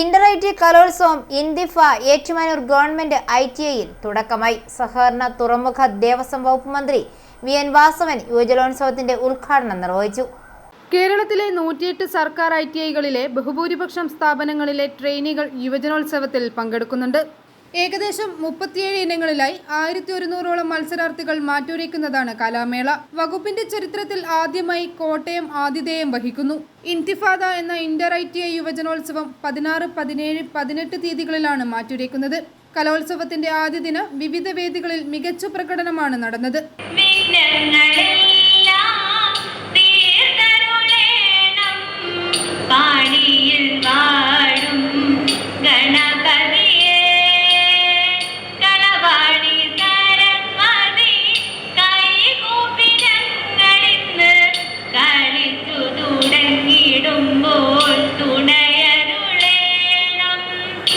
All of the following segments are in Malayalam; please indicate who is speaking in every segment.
Speaker 1: ഇന്റർ ഐ ടി കലോത്സവം ഇൻദിഫ ഏറ്റുമാനൂർ ഗവൺമെന്റ് ഐ ടി ഐയിൽ തുടക്കമായി. സഹകരണ തുറമുഖ ദേവസ്വം വകുപ്പ് മന്ത്രി വി എൻ വാസവൻ യുവജലോത്സവത്തിന്റെ ഉദ്ഘാടനം നിർവഹിച്ചു.
Speaker 2: കേരളത്തിലെ നൂറ്റിയെട്ട് സർക്കാർ ഐ ടി ഐകളിലെ ബഹുഭൂരിപക്ഷം സ്ഥാപനങ്ങളിലെ ട്രെയിനികൾ യുവജനോത്സവത്തിൽ പങ്കെടുക്കുന്നുണ്ട്. ഏകദേശം മുപ്പത്തിയേഴ് ഇനങ്ങളിലായി ആയിരത്തി ഒരുന്നൂറോളം മത്സരാർത്ഥികൾ മാറ്റുരയ്ക്കുന്നതാണ് കലാമേള. വകുപ്പിന്റെ ചരിത്രത്തിൽ ആദ്യമായി കോട്ടയം ആതിഥേയം വഹിക്കുന്നു. ഇന്തിഫാദ എന്ന ഇന്റർ ഐ ടി ഐ യുവജനോത്സവം പതിനാറ് പതിനേഴ് പതിനെട്ട് തീയതികളിലാണ് മാറ്റുരയ്ക്കുന്നത്. കലോത്സവത്തിന്റെ ആദ്യ ദിനം വിവിധ വേദികളിൽ മികച്ച പ്രകടനമാണ് നടന്നത്.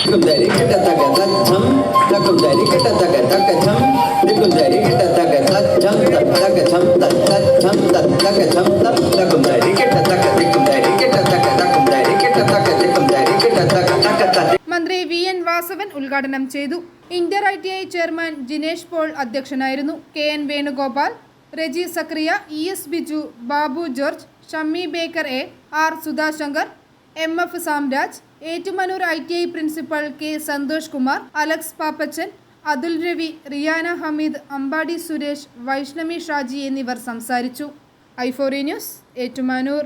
Speaker 3: കുന്തരി കിട്ട തക തം തകുന്തരി കിട്ട തക തക ധം നികുന്തരി കിട്ട തക തം തക ധം തം തക ധം തകുന്തരി കിട്ട തക നികുന്തരി കിട്ട തക തകുന്തരി കിട്ട തക നികുന്തരി കിട്ട തക തക തക
Speaker 2: മന്ത്രി വി എൻ വാസവൻ ഉദ്ഘാടനം ചെയ്തു. Inter I T I chairman Jinesh Paul അധ്യക്ഷനായിരുന്നു. K N Venugopal Reji Sakariya E S Biju Babu George Shammi Baker A R Sudhashankar M F Samraj Ettumanoor I T I principal K Santhosh Kumar Alex Pappachan Athul Ravi Riyana Hameed Ambadi Suresh Vaishnavi Shaji എന്നിവർ സംസാരിച്ചു. ഐഫോറി ന്യൂസ് ഏറ്റുമാനൂർ.